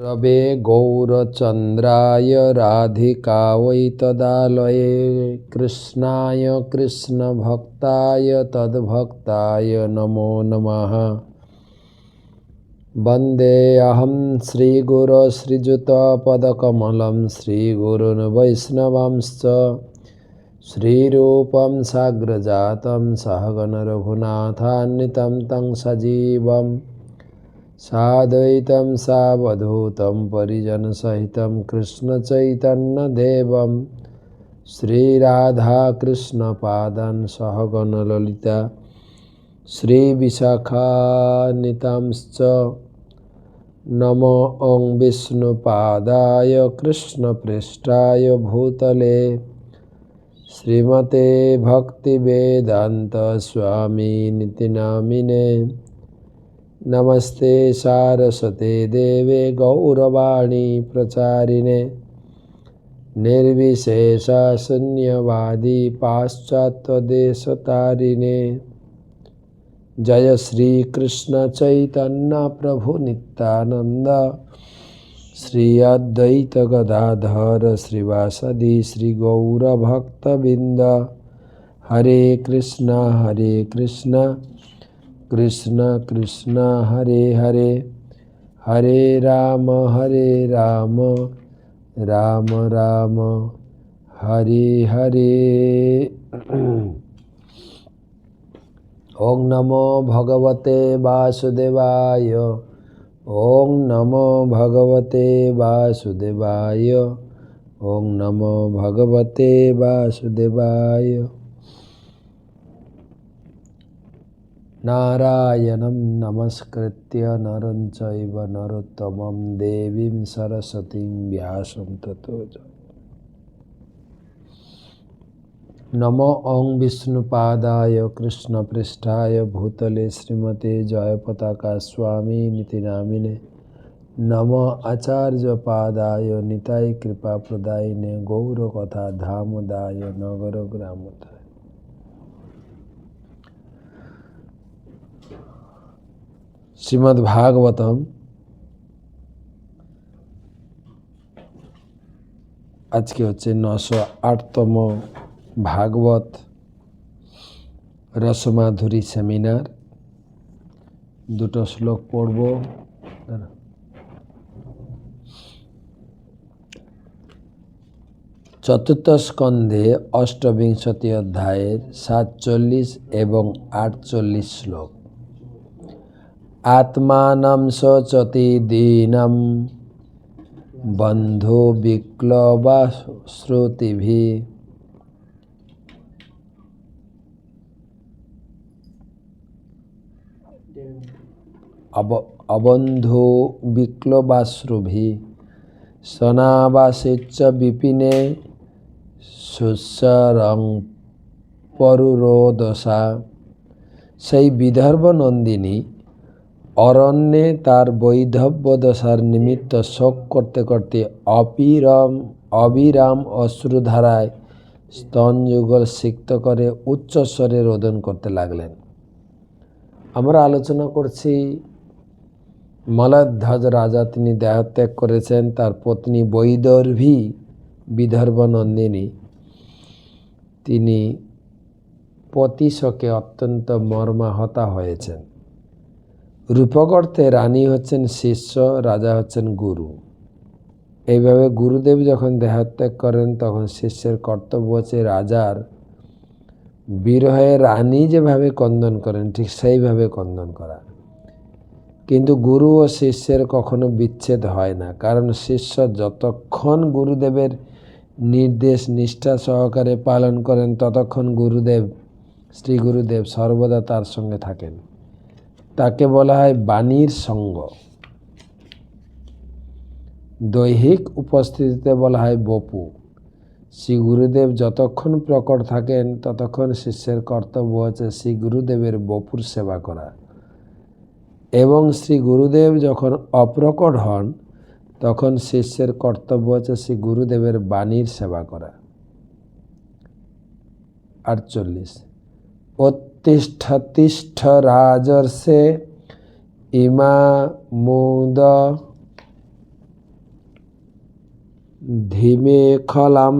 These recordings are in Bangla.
रवे गौरचन्द्राय राधिका वै तदालये। कृष्णाय कृष्णभक्ताय तद्भक्ताय नमो नमः। वन्देऽहं श्रीगुरोश्रीयुतपदकमलं श्रीगुरून् वैष्णवांश्च। श्रीरूपं साग्रजातं सहगणरघुनाथान्वितं तं सजीवम्। साद्वैतं सावधूतं परिजनसहितं कृष्णचैतन्यदेवं श्रीराधाकृष्णपादान् सहगणललिता श्रीविशाखान्वितांश्च नमो ॐ विष्णुपादाय कृष्णपृष्ठाय भूतले श्रीमते भक्तिवेदान्तस्वामिनिति नामिने नमस्ते सारस्वते देवे गौरवाणी प्रचारिणे निर्विशेषशून्यवादी पाश्चात्यदेशतारिणे जय श्रीकृष्णचैतन्यप्रभुनित्यानन्द श्री अद्वैतगदाधर श्रीवासदि श्रीगौरभक्तबिन्द हरे कृष्ण हरे कृष्ण কৃষ্ণ কৃষ্ণ হরে হরে। হরে রাম হরে রাম। রাম রাম। হরে হরে। ওং নমো ভগবতে বাসুদেবায়। ওং নমো ভগবতে বাসুদেবায়। ওং নমো ভগবতে বাসুদেবায়। નારાયણમ નમસ્કૃત્ય નરં ચૈવ નરોત્તમમ દેવીમ સરસ્વતીમ વ્યાસમ તતો નમો ઓં વિષ્ણુપાદાય કૃષ્ણપૃષ્ઠાય ભૂતલે શ્રીમતે જયપતાકા સ્વામી નીતિ નામિને નમો આચાર્યપાદાય નિતાય કૃપાપ્રદાયને ગૌરકથા ધામદાય નગર ગ્રામતા শ্রীমদ্ ভাগবতম আজকে হচ্ছে নশো আটতম ভাগবত রসমাধুরী সেমিনার। দুটো শ্লোক পড়ব। চতুর্থ স্কন্ধে অষ্টবিংশতি অধ্যায়ের সাতচল্লিশ এবং আটচল্লিশ শ্লোক। আত্মানম সচতি দীনম। বন্ধু বিক্লবা শ্রুতিভি। অবন্ধু বিক্লবাশ্রুভি। সনাবাসিচ্চ বিপিনে সুসরং পরুরোদশা সেই বিদর্ভ নন্দিনী অরণ্যে তার বৈধব্য দশার নিমিত্ত শোক করতে করতে অবিরাম অবিরাম অশ্রুধারায় স্তনযুগল সিক্ত করে উচ্চস্বরে রোদন করতে লাগলেন। আমরা আলোচনা করছি, মলধ্বজ রাজা তিনি দেহত্যাগ করেছেন, তার পত্নী বৈদর্ভী বিদর্ভ নন্দিনী। তিনি পতিশকে অত্যন্ত মর্মাহতা হয়েছেন। রূপক অর্থে রানী হচ্ছেন শিষ্য, রাজা হচ্ছেন গুরু। এইভাবে গুরুদেব যখন দেহাত্যাগ করেন, তখন শিষ্যের কর্তব্য হচ্ছে রাজার বিরহে রানী যেভাবে কন্দন করেন, ঠিক সেইভাবে কন্দন করা। কিন্তু গুরু ও শিষ্যের কখনো বিচ্ছেদ হয় না, কারণ শিষ্য যতক্ষণ গুরুদেবের নির্দেশ, নিষ্ঠা সহকারে পালন করেন, ততক্ষণ গুরুদেব, শ্রী গুরুদেব সর্বদা তার সঙ্গে থাকেন। তাকে বলা হয় বাণীর সঙ্গ। দৈহিক উপস্থিতিতে বলা হয় বপু। শ্রী গুরুদেব যতক্ষণ প্রকট থাকেন, ততক্ষণ শিষ্যের কর্তব্য হচ্ছে শ্রী গুরুদেবের বপুর সেবা করা। এবং শ্রী গুরুদেব যখন অপ্রকট হন, তখন শিষ্যের কর্তব্য হচ্ছে শ্রী গুরুদেবের বাণীর সেবা করা। আটচল্লিশ। তিষ্ঠ তিষ্ঠ রাজর্ষে ইমা মুদ ধীমে খলাম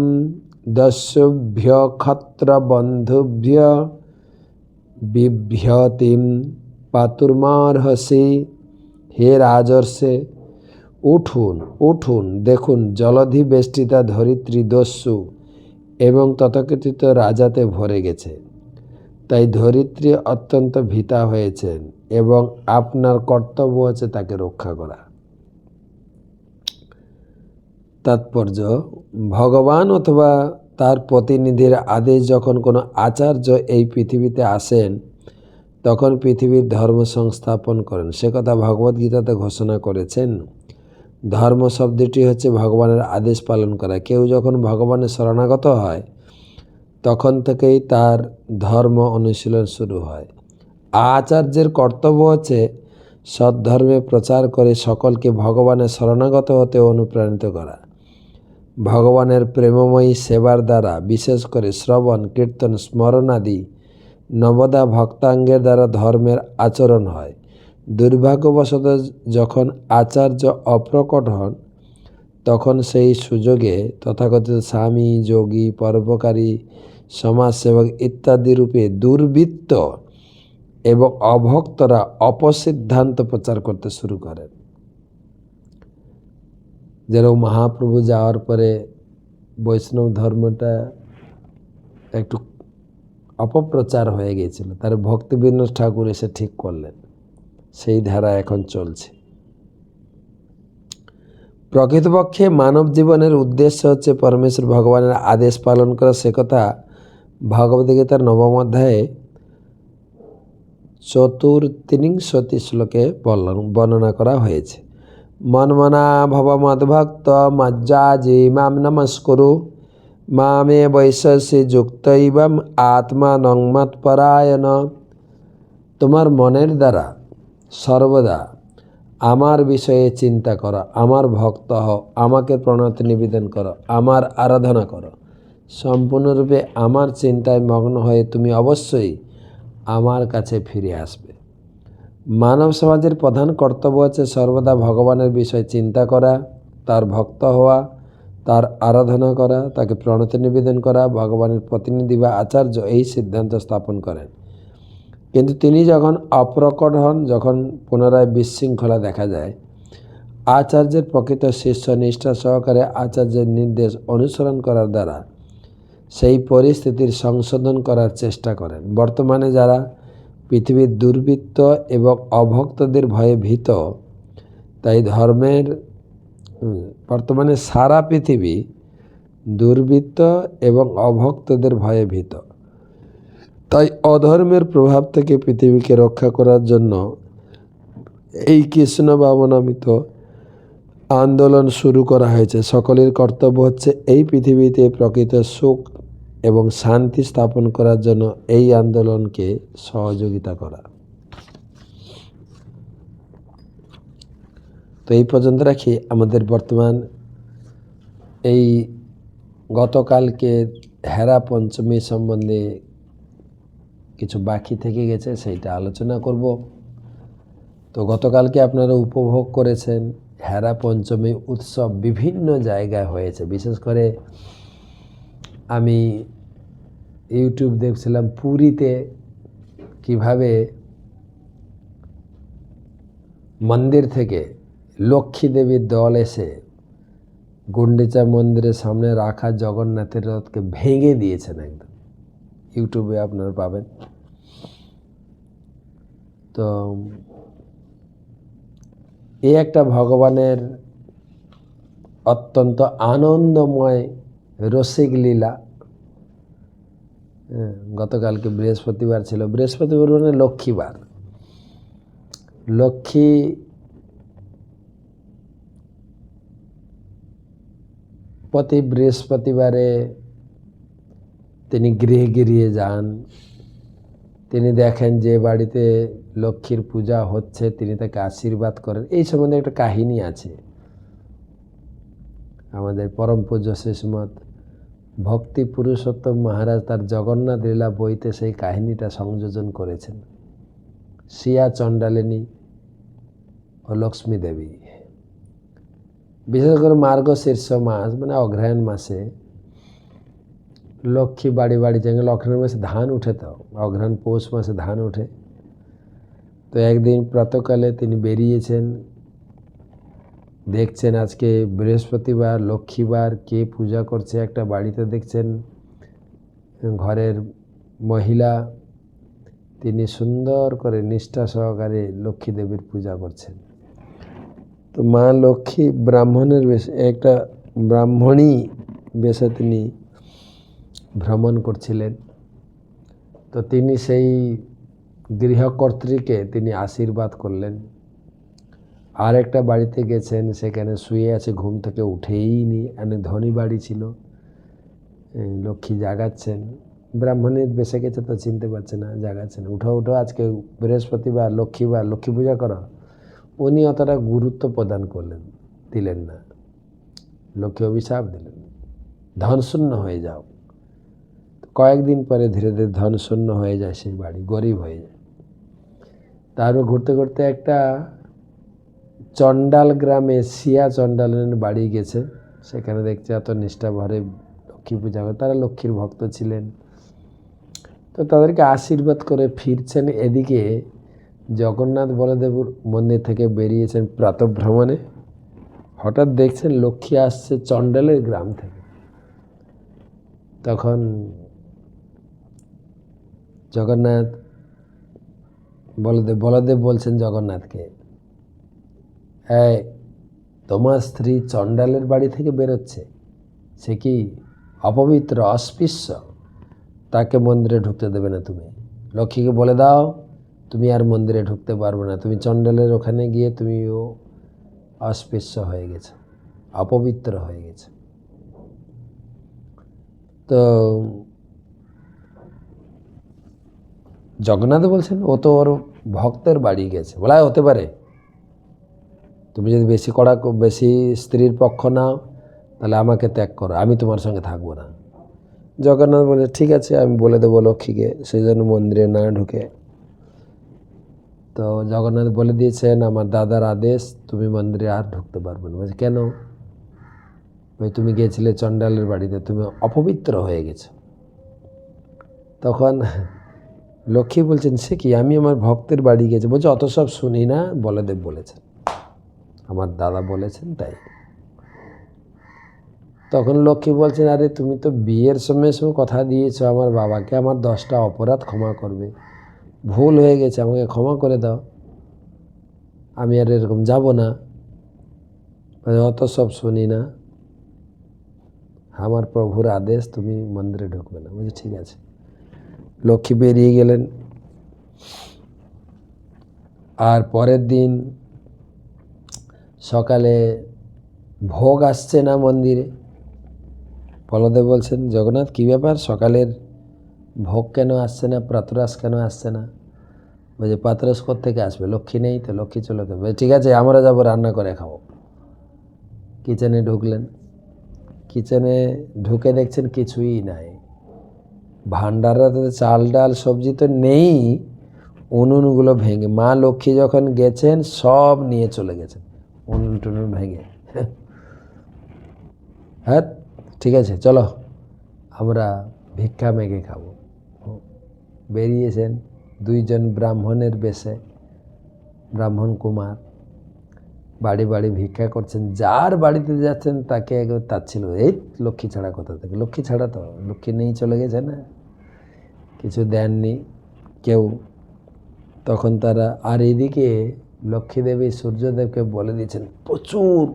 দস্যুভ্য ক্ষত্রবন্ধুভ্য বিভ্যতিম পাতুর্মার্হসি। হে রাজর্ষে, উঠুন উঠুন, দেখুন জলধি বেষ্টিতা ধরিত্রী দস্যু এবং তথাকথিত রাজাতে ভরে গেছে। তাই ধরিত্রী অত্যন্ত ভীতা হয়েছেন এবং আপনার কর্তব্য হচ্ছে তাকে রক্ষা করা। তাৎপর্য, ভগবান অথবা তার প্রতিনিধির আদেশ যখন কোনো আচার্য এই পৃথিবীতে আসেন, তখন পৃথিবীর ধর্ম সংস্থাপন করেন। সে কথা ভগবদ্গীতাতে ঘোষণা করেছেন। ধর্ম শব্দটি হচ্ছে ভগবানের আদেশ পালন করা। কেউ যখন ভগবানের শরণাগত হয় তখন থেকেই তার ধর্ম অনুশীলন শুরু হয়। আচার্যের কর্তব্য হচ্ছে সদ্ধর্মে প্রচার করে সকলকে ভগবানের শরণাগত হতে অনুপ্রাণিত করা। ভগবানের প্রেমময়ী সেবার দ্বারা, বিশেষ করে শ্রবণ, কীর্তন, স্মরণ আদি নবদা ভক্তাঙ্গের দ্বারা ধর্মের আচরণ হয়। দুর্ভাগ্যবশত যখন আচার্য অপ্রকট হন তখন সেই সুযোগে তথাকথিত স্বামী, যোগী, পরোপকারী, সমাজসেবক ইত্যাদি রূপে দুর্বৃত্ত এবং অভক্তরা অপসিদ্ধান্ত প্রচার করতে শুরু করেন। যেরকম মহাপ্রভু যাওয়ার পরে বৈষ্ণব ধর্মটা একটু অপপ্রচার হয়ে গিয়েছিল, তার ভক্তিবিনোদ ঠাকুর এসে ঠিক করলেন। সেই ধারা এখন চলছে। প্রকৃতপক্ষে মানব জীবনের উদ্দেশ্য হচ্ছে পরমেশ্বর ভগবানের আদেশ পালন করা। সে কথা ভগবদ্গীতার নবম অধ্যায়ে চতুর্তিনিংশতি শ্লোকে বর্ণনা করা হয়েছে। মনমনা ভব মদ্ভক্ত মজ্জাজি মাম নমস্কুরু। মামে বৈশস্যে যুক্তৈবম আত্মা নংমৎপরায়ণ তোমার মনের দ্বারা সর্বদা আমার বিষয়ে চিন্তা করো, আমার ভক্ত হও, আমাকে প্রণতি নিবেদন করো, আমার আরাধনা করো। সম্পূর্ণরূপে আমার চিন্তায় মগ্ন হয়ে তুমি অবশ্যই আমার কাছে ফিরে আসবে। মানব সমাজের প্রধান কর্তব্য হচ্ছে সর্বদা ভগবানের বিষয়ে চিন্তা করা, তার ভক্ত হওয়া, তার আরাধনা করা, তাকে প্রণতি নিবেদন করা, ভগবানের প্রতিনিধি বা আচার্য এই সিদ্ধান্ত স্থাপন করেন। কিন্তু তিনি যখন অপ্রকট হন, যখন পুনরায় বিশৃঙ্খলা দেখা যায় আচার্যের প্রকৃত শিষ্য নিষ্ঠা সহকারে আচার্যের নির্দেশ অনুসরণ করার দ্বারা সেই পরিস্থিতির সংশোধন করার চেষ্টা করেন। বর্তমানে যারা পৃথিবীর দুর্বৃত্ত এবং অভক্তদের ভয়ে ভীত, তাই ধর্মের বর্তমানে সারা পৃথিবী দুর্বৃত্ত এবং অভক্তদের ভয়ে ভীত। তাই অধর্মের প্রভাব থেকে পৃথিবীকে রক্ষা করার জন্য এই কৃষ্ণ বাবনামিত আন্দোলন শুরু করা হয়েছে। সকলের কর্তব্য হচ্ছে এই পৃথিবীতে প্রকৃত সুখ এবং শান্তি স্থাপন করার জন্য এই আন্দোলনকে সহযোগিতা করা। তো এই পর্যন্ত রাখি। আমাদের বর্তমান এই গতকালকে হেরা পঞ্চমী সম্বন্ধে কিছু বাকি থেকে গেছে সেইটা আলোচনা করব। তো গতকালকে আপনারা উপভোগ করেছেন হেরা পঞ্চমী উৎসব বিভিন্ন জায়গায় হয়েছে। বিশেষ করে আমি ইউটিউব দেখছিলাম পুরীতে কীভাবে মন্দির থেকে লক্ষ্মী দেবীর দল এসে গুন্ডিচা মন্দিরের সামনে রাখা জগন্নাথের রথকে ভেঙে দিয়েছেন একদম। ইউটিউবে আপনারা পাবেন। তো এই একটা ভগবানের অত্যন্ত আনন্দময় রসিক লীলা। হ্যাঁ, গতকালকে বৃহস্পতিবার ছিল। বৃহস্পতিবার মানে লক্ষ্মীবার। লক্ষ্মী প্রতি বৃহস্পতিবারে তিনি গৃহে গৃহে যান। তিনি দেখেন যে বাড়িতে লক্ষ্মীর পূজা হচ্ছে, তিনি তাকে আশীর্বাদ করেন। এই সম্বন্ধে একটা কাহিনী আছে। আমাদের পরম পূজ্য শেষমত ভক্তি পুরুষোত্তম মহারাজ তার জগন্নাথ লীলা বইতে সেই কাহিনীটা সংযোজন করেছেন। শিয়া চণ্ডালিনী ও লক্ষ্মী দেবী। বিশেষ করে মার্গশীর্ষ মাস মানে অগ্রহায়ণ মাসে লক্ষ্মী বাড়ি বাড়ি যাবে অগ্রহায়ণ মাসে ধান উঠে তো অগ্রহায়ণ পৌষ মাসে ধান ওঠে তো একদিন প্রাতকালে তিনি বেরিয়েছেন, দেখছেন আজকে বৃহস্পতিবার, লক্ষ্মীবার, কে পূজা করছে একটা বাড়িতে দেখছেন, ঘরের মহিলা, তিনি সুন্দর করে নিষ্ঠা সহকারে লক্ষ্মী দেবীর পূজা করছেন। তো মা লক্ষ্মী ব্রাহ্মণের বেশে, একটা ব্রাহ্মণী বেশে তিনি ভ্রমণ করছিলেন। তো তিনি সেই গৃহকর্ত্রীকে তিনি আশীর্বাদ করলেন। আর একটা বাড়িতে গেছেন, সেখানে শুয়ে আছে, ঘুম থেকে উঠেই নি অনেক ধনী বাড়ি ছিল। লক্ষ্মী জাগাচ্ছেন। ব্রাহ্মণের বেসে গেছে তো চিনতে পারছে না, জাগাচ্ছেন। উঠো উঠো, আজকে বৃহস্পতিবার, লক্ষ্মীবার, লক্ষ্মী পূজা করো। উনি অতটা গুরুত্ব প্রদান করলেন, দিলেন না। লক্ষ্মী অভিশাপ দিলেন। ধনশূন্য হয়ে যাও। কয়েকদিন পরে ধীরে ধীরে ধনশূন্য হয়ে যায় সেই বাড়ি, গরিব হয়ে যায়। তারপর ঘুরতে ঘুরতে একটা চণ্ডাল গ্রামে সিয়া চণ্ডালের বাড়ি গেছে। সেখানে দেখছে এত নিষ্ঠা ভরে লক্ষ্মী পূজা করে, তারা লক্ষ্মীর ভক্ত ছিলেন। তো তাদেরকে আশীর্বাদ করে ফিরছেন এদিকে জগন্নাথ বলদেবুর মন্দির থেকে বেরিয়েছেন প্রাতভ্রমণে। হঠাৎ দেখছেন লক্ষ্মী আসছে চণ্ডালের গ্রাম থেকে। তখন জগন্নাথ, বলদেব বলদেব বলছেন জগন্নাথকে হ্যাঁ তোমার স্ত্রী চণ্ডালের বাড়ি থেকে বেরোচ্ছে, সে কি অপবিত্র, অস্পৃশ্য? তাকে মন্দিরে ঢুকতে দেবে না তুমি। লক্ষ্মীকে বলে দাও, তুমি আর মন্দিরে ঢুকতে পারবে না। তুমি চণ্ডালের ওখানে গিয়ে তুমিও অস্পৃশ্য হয়ে গেছে, অপবিত্র হয়ে গেছে। তো জগন্নাথ বলছেন, ও তো ওর ভক্তের বাড়ি গেছে। বলা হতে পারে। তুমি যদি বেশি কড়া বেশি স্ত্রীর পক্ষ নাও, তাহলে আমাকে ত্যাগ করো। আমি তোমার সঙ্গে থাকব না। জগন্নাথ বলে, ঠিক আছে, আমি বলে দেবো লক্ষ্মীকে, সেই জন্য মন্দিরে না ঢুকে। তো জগন্নাথ বলে দিয়েছেন, আমার দাদার আদেশ, তুমি মন্দিরে আর ঢুকতে পারবে না। বলছে, কেন? ওই তুমি গিয়েছিলে চণ্ডালের বাড়িতে, তুমি অপবিত্র হয়ে গেছো। তখন লক্ষ্মী বলছেন, সে কি, আমি আমার ভক্তের বাড়ি গেছি? বলছে, অত সব শুনি না, বলদেব বলেছেন। আমার দাদা বলেছেন, তাই। তখন লক্ষ্মী বলছেন, আরে, তুমি তো বিয়ের সময় সময় কথা দিয়েছ, আমার বাবাকে আমার দশটা অপরাধ ক্ষমা করবে। ভুল হয়ে গেছে, আমাকে ক্ষমা করে দাও। আমি আর এরকম যাব না। অত সব শুনি না। আমার প্রভুর আদেশ, তুমি মন্দিরে ঢুকবে না। বলছি, ঠিক আছে। লক্ষ্মী বেরিয়ে গেলেন। আর পরের দিন সকালে ভোগ আসছে না মন্দিরে। বলদেব বলছেন, জগন্নাথ, কী ব্যাপার? সকালের ভোগ কেন আসছে না? প্রাতরাস কেন আসছে না? বলছে প্রাতরাস থেকে আসবে? লক্ষ্মী নেই তো, লক্ষ্মী চলে তো ঠিক আছে, আমরা যাব, রান্না করে খাব। কিচেনে ঢুকলেন। কিচেনে ঢুকে দেখছেন কিছুই নাই। ভান্ডারাতে চাল ডাল সবজি তো নেই, উনুনগুলো ভেঙে। মা লক্ষ্মী যখন গেছেন, সব নিয়ে চলে গেছেন। উনুন টুনুন ভেঙে। হ্যাঁ ঠিক আছে, চলো। আমরা ভিক্ষা মেঘে খাব। বেরিয়েছেন দুইজন ব্রাহ্মণের বেশে। ব্রাহ্মণ কুমার। বাড়ি বাড়ি ভিক্ষা করছেন। যার বাড়িতে যাচ্ছেন, তাকে একবার তাচ্ছিল এই লক্ষ্মী ছাড়া কোথা থেকে? লক্ষ্মী ছাড়া তো, লক্ষ্মী নেই চলে গেছে না? কিছু দেননি। কেউ তখন তারা আর এদিকে লক্ষ্মী দেবী সূর্যদেবকে বলে দিয়েছেন, প্রচুর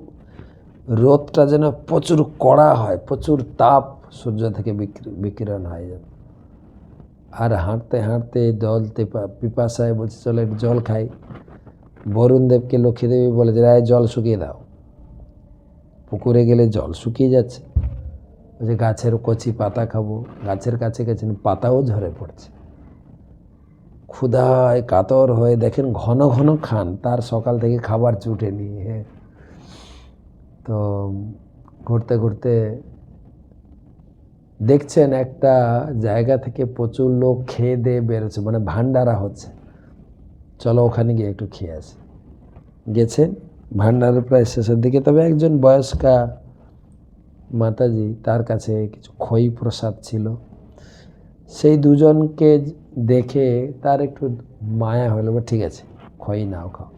রোদটা যেন প্রচুর কড়া হয়, প্রচুর তাপ সূর্য থেকে বিক্রি- বিকিরণ হয় যেন। আর হাঁটতে হাঁটতে জল পিপাসায় বলছে, চলো একটু জল খাই। বরুণ দেবকে লক্ষ্মী দেবী বলে যে রায় জল শুকিয়ে দাও। পুকুরে গেলে জল শুকিয়ে যাচ্ছে। বলছে গাছের কচি পাতা খাব, গাছের কাছে গেছেন, পাতাও ঝরে পড়ছে। ক্ষুধায় কাতর হয়ে দেখেন ঘন ঘন খান, তার সকাল থেকে খাবার চুটে নিয়ে তো ঘুরতে ঘুরতে দেখছেন একটা জায়গা থেকে প্রচুর লোক খেয়ে দিয়ে বেরোচ্ছে মানে ভান্ডারা হচ্ছে। চলো ওখানে গিয়ে একটু খেয়ে আসি। গেছেন ভান্ডারের প্রায় শেষের দিকে, তবে একজন বয়স্কা মাতাজি তার কাছে কিছু খই প্রসাদ ছিল। সেই দুজনকে দেখে তার একটু মায়া হলো বা ঠিক আছে, খই নাও, খাও।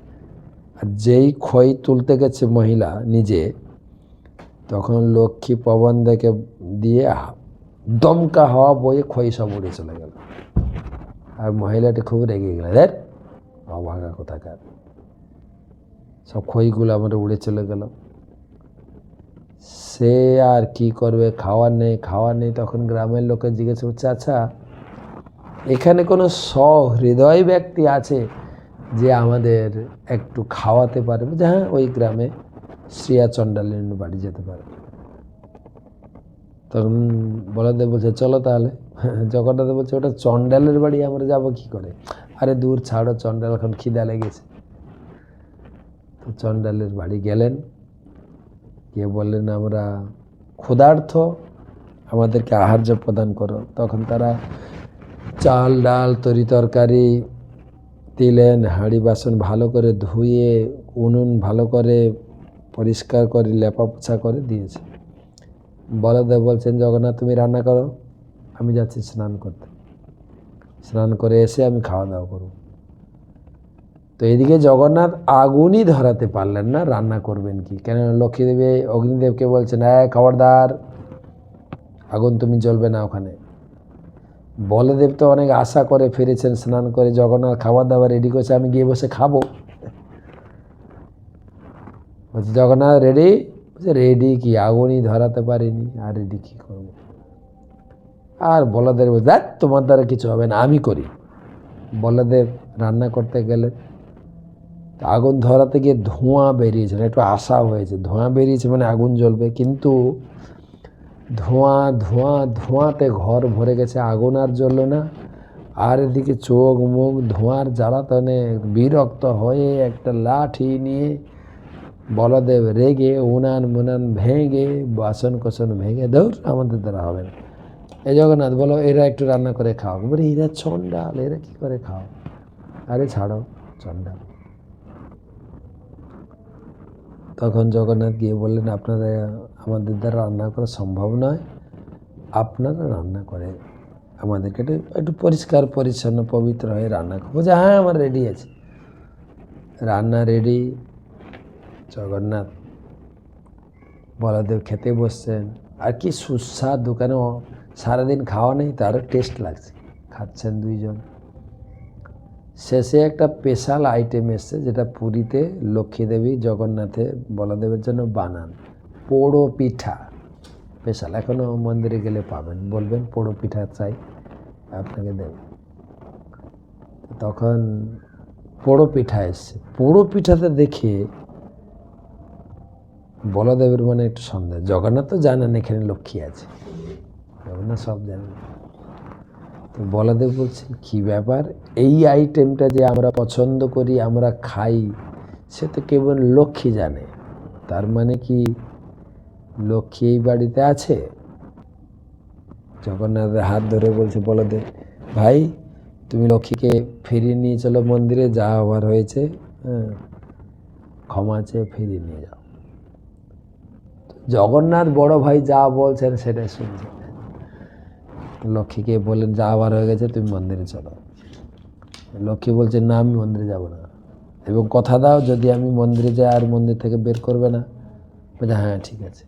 আর যেই খই তুলতে গেছে মহিলা নিজে, তখন লক্ষ্মী পবন দেখে দিয়ে দমকা হাওয়া বয়ে খই সব উড়ে চলে গেল। আর মহিলাটি খুব রেগে গেল দেখ অভাগা কোথাকার? সব খইগুলো আমার উড়ে চলে গেল। সে আর কি করবে? খাওয়ার নেই খাওয়ার নেই। তখন গ্রামের লোকে জিজ্ঞেস করছে আচ্ছা এখানে কোনো সহৃদয় ব্যক্তি আছে যে আমাদের একটু খাওয়াতে পারবে যে হ্যাঁ ওই গ্রামে শ্রিয়া চণ্ডালের বাড়ি যেতে পারে। তখন বলদেব বলছে, চলো তাহলে। জগন্নাথ বলছে, ওটা চণ্ডালের বাড়ি, আমরা যাব কি করে? আরে দূর, ছাড়ো, চণ্ডাল এখন খিদা লেগেছে। তো চণ্ডালের বাড়ি গেলেন। গিয়ে বললেন, আমরা ক্ষুধার্থ, আমাদেরকে আহার্য প্রদান করো। তখন তারা চাল, ডাল, তরি তরকারি দিলেন হাঁড়ি বাসন ভালো করে ধুয়ে, উনুন ভালো করে পরিষ্কার করে, লেপা পোছা করে দিয়েছে। বলদেব বলছেন, জগন্নাথ, তুমি রান্না করো, আমি যাচ্ছি স্নান করতে। স্নান করে এসে আমি খাওয়া দাওয়া করব। তো এদিকে জগন্নাথ আগুনই ধরাতে পারলেন না, রান্না করবেন কি? কেন লক্ষ্মীদেবী অগ্নিদেবকে বলছেন হ্যাঁ খবরদার, আগুন তুমি জ্বলবে না ওখানে। বলদেব তো অনেক আশা করে ফিরেছেন, স্নান করে জগন্নাথ খাবার দাবার রেডি করছে, আমি গিয়ে বসে খাব। বলছে, জগন্নাথ রেডি বলছে রেডি কি? আগুনই ধরাতে পারিনি, আর রেডি কী করব? আর বলদেব দেখ, তোমার দ্বারা কিছু হবে না, আমি করি। বলদেব রান্না করতে গেলেন। তো আগুন ধরাতে গিয়ে ধোঁয়া বেরিয়েছে একটু আশা হয়েছে। ধোঁয়া বেরিয়েছে মানে আগুন জ্বলবে, কিন্তু ধোঁয়া ধোঁয়া, ধোঁয়াতে ঘর ভরে গেছে, আগুন আর জ্বললো না। আর এদিকে চোখ, মুখ, ধোঁয়ার জ্বালাতনে বিরক্ত হয়ে একটা লাঠি নিয়ে বলদেব রেগে, উনান মুনান ভেঙে বাসন কোসন ভেঙে দৌড় আমাদের দ্বারা হবে না। এই জগন্নাথ বলো এরা একটু রান্না করে খাও। বলে, এরা চন্ডাল এরা কী করে খাও? আরে ছাড়ো চন্ডাল তখন জগন্নাথ গিয়ে বললেন, আপনারা, আমাদের দ্বারা রান্না করা সম্ভব নয়। আপনারা রান্না করে আমাদেরকে একটু একটু পরিষ্কার, পরিচ্ছন্ন, পবিত্র হয়ে রান্না করব যে হ্যাঁ আমার রেডি আছে। রান্না রেডি। জগন্নাথ বলদেব খেতে বসছেন। আর কি সুস্বাদ দোকানে সারাদিন খাওয়া নেই, তারও টেস্ট লাগছে। খাচ্ছেন দুইজন। শেষে একটা স্পেশাল আইটেম এসছে, যেটা পুরীতে লক্ষ্মীদেবী জগন্নাথে বলদেবের জন্য বানান। পোড়ো পিঠা। স্পেশাল। এখনও মন্দিরে গেলে পাবেন। বলবেন পোড়ো পিঠা চাই, আপনাকে দেবে। তখন পোড়ো পিঠা এসছে। পোড়ো পিঠাতে দেখে বলদেবের মনে একটু সন্দেহ। জগন্নাথ তো জানেন এখানে লক্ষ্মী আছে। জগন্নাথ সব জানেন। তো বলদেব বলছেন, কী ব্যাপার? এই আইটেমটা যে আমরা পছন্দ করি, আমরা খাই, সে তো কেবল লক্ষ্মী জানে। তার মানে কি লক্ষ্মী এই বাড়িতে আছে? জগন্নাথের হাত ধরে বলছে বলদেব, ভাই, তুমি লক্ষ্মীকে ফিরিয়ে নিয়ে চলো মন্দিরে, যা হবার হয়েছে হ্যাঁ ক্ষমা চেয়ে ফিরিয়ে নিয়ে যাও। জগন্নাথ বড় ভাই যা বলছেন সেটাই শুনছে। লক্ষ্মীকে যা আবার হয়ে গেছে, তুমি মন্দিরে চলো। লক্ষ্মী বলছে, না, আমি মন্দিরে যাব না। এবং কথা দাও, যদি আমি মন্দিরে যাই, আর মন্দির থেকে বের করবে না? বলছে হ্যাঁ ঠিক আছে।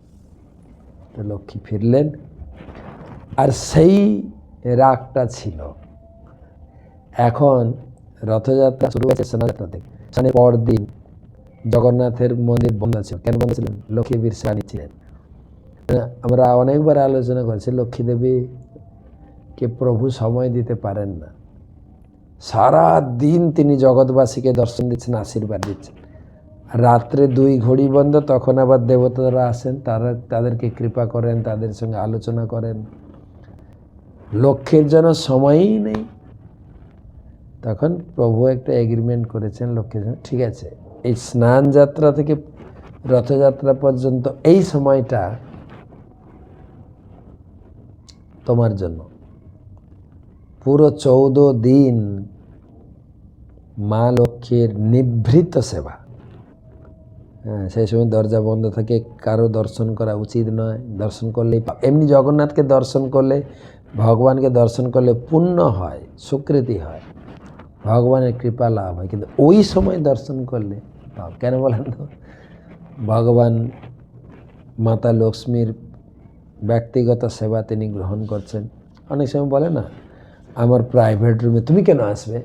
তো লক্ষ্মী ফিরলেন। আর সেই রাগটা ছিল। এখন রথযাত্রা শুরু হয়েছে স্নানযাত্রা থেকে স্নানের পর দিন জগন্নাথের মন্দির বন্ধ ছিল। কেন বন্ধ ছিলেন লক্ষ্মী বীর ছিলেন। আমরা অনেকবার আলোচনা করেছি, লক্ষ্মী দেবী কে প্রভু সময় দিতে পারেন না। সারা দিন তিনি জগৎবাসীকে দর্শন দিচ্ছেন, আশীর্বাদ দিচ্ছেন। রাত্রে দুই ঘড়ি বন্ধ, তখন আবার দেবতারা আসেন, তারা তাদেরকে কৃপা করেন, তাদের সঙ্গে আলোচনা করেন। লক্ষ্যের জন্য সময়ই নেই। তখন প্রভু একটা এগ্রিমেন্ট করেছেন লক্ষ্যের জন্য। ঠিক আছে, এই স্নান যাত্রা থেকে রথযাত্রা পর্যন্ত এই সময়টা তোমার জন্য। পুরো চৌদ্দ দিন মা লক্ষ্মীর নিভৃত সেবা। হ্যাঁ সেই সময় দরজা বন্ধ থাকে, কারও দর্শন করা উচিত নয়। দর্শন করলেই এমনি জগন্নাথকে দর্শন করলে, ভগবানকে দর্শন করলে পুণ্য হয়, সুকৃতি হয়। ভগবানের কৃপা লাভ হয়, কিন্তু ওই সময় দর্শন করলে পাপ। কেন বলেন তো? ভগবান মাতা লক্ষ্মীর ব্যক্তিগত সেবা তিনি গ্রহণ করছেন। অনেক সময় বলে না আমার প্রাইভেট রুমে তুমি কেন আসবে?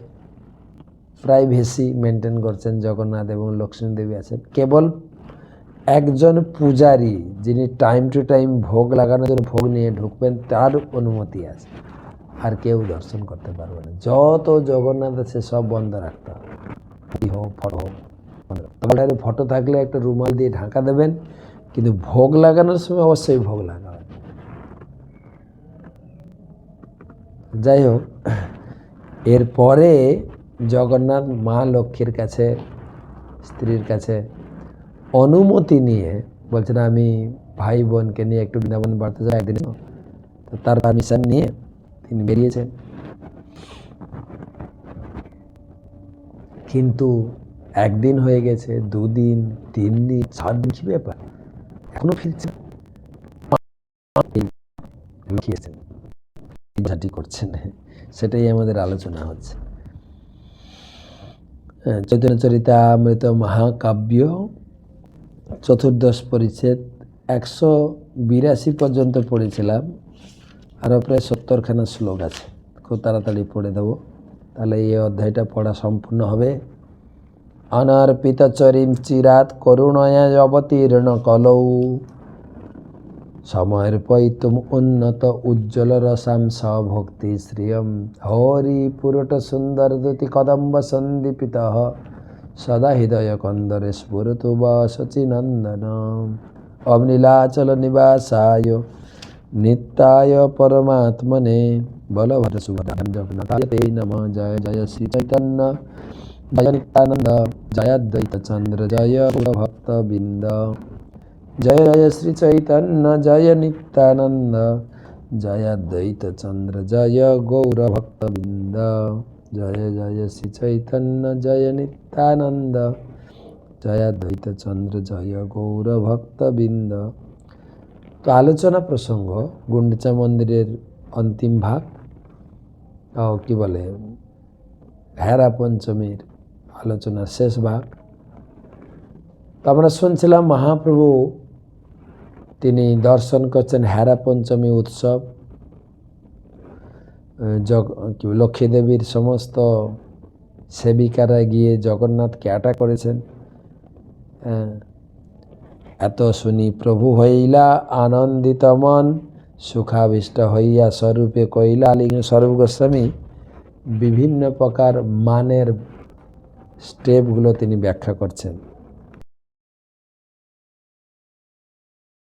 প্রাইভেসি মেনটেন করছেন জগন্নাথ এবং লক্ষ্মী দেবী আছেন। কেবল একজন পূজারী, যিনি টাইম টু টাইম ভোগ লাগানোর জন্য ভোগ নিয়ে ঢুকবেন, তার অনুমতি আছে। আর কেউ দর্শন করতে পারবে না। যত জগন্নাথ আছে, সব বন্ধ রাখতে হবে। হোক, ফটো হোক ফটো থাকলে একটা রুমাল দিয়ে ঢাকা দেবেন, কিন্তু ভোগ লাগানোর সময় অবশ্যই ভোগ লাগাবেন যাই হোক এরপরে জগন্নাথ মা লক্ষ্মীর কাছে স্ত্রীর কাছে অনুমতি নিয়ে বলছেন আমি ভাই বোনকে নিয়ে একটু বৃন্দাবন বাড়তে যাই একদিন তো তার পারমিশন নিয়ে তিনি বেরিয়েছেন কিন্তু একদিন হয়ে গেছে দুদিন তিন দিন চার দিন কি ব্যাপার এখনও ফিরছে না। লুকিয়েছেন ঝাঁটি করছেন। সেটাই আমাদের আলোচনা হচ্ছে। হ্যাঁ, চৈতন্য চরিতামৃত মহাকাব্য চতুর্দশ পরিচ্ছেদ একশো বিরাশি পর্যন্ত পড়েছিলাম। আরও প্রায় সত্তরখানা শ্লোক আছে। খুব তাড়াতাড়ি পড়ে দেবো। তাহলে এই অধ্যায়টা পড়া সম্পূর্ণ হবে। অনর্পিত চরিম চিরাত করুণয়া অবতীর্ণ কলৌ। সমর্পয়িতুম উন্নত উজ্জ্বল রসাম সভক্তি শ্রিয়ম হরি পুরট সুন্দর দ্যুতি কদম্ব সন্দীপিত সদা হৃদয় কন্দরে স্ফুরতু বসচিনন্দন অবনীলাচল নিবাসায় নিত্যায় পরমাত্মনে বলভদ্র সুভদ্রাম জগন্নাথায় নম জয় জয় শ্রী চৈতন্য জয় নিত্যানন্দ জয় দ্বৈত চন্দ্র জয় ভক্ত বৃন্দ জয় জয় শ্রী চৈতন্য জয় নিত্যানন্দ জয় দ্বৈত চন্দ্র জয় গৌর ভক্তবৃন্দ জয় জয় শ্রী চৈতন্য জয় নিত্যানন্দ জয় দ্বৈত চন্দ্র জয় গৌর ভক্তবৃন্দ তো আলোচনা প্রসঙ্গ গুন্ডিচা মন্দিরের অন্তিম ভাগ ও কি বলে হেরা পঞ্চমীর আলোচনার শেষ ভাগ তো আমরা শুনছিলাম মহাপ্রভু তিনি দর্শন করছেন হেরা পঞ্চমী উৎসব। জগ কি লক্ষ্মী দেবীর সমস্ত সেবিকারা গিয়ে জগন্নাথকে অ্যাটাক করেছেন। এত শুনি, প্রভু হইলা আনন্দিত মন, সুখাবিষ্ট হইয়া স্বরূপে কইলা আলিঙ্গ স্বরূপ গোস্বামী, বিভিন্ন প্রকার মানের স্টেপগুলো তিনি ব্যাখ্যা করছেন।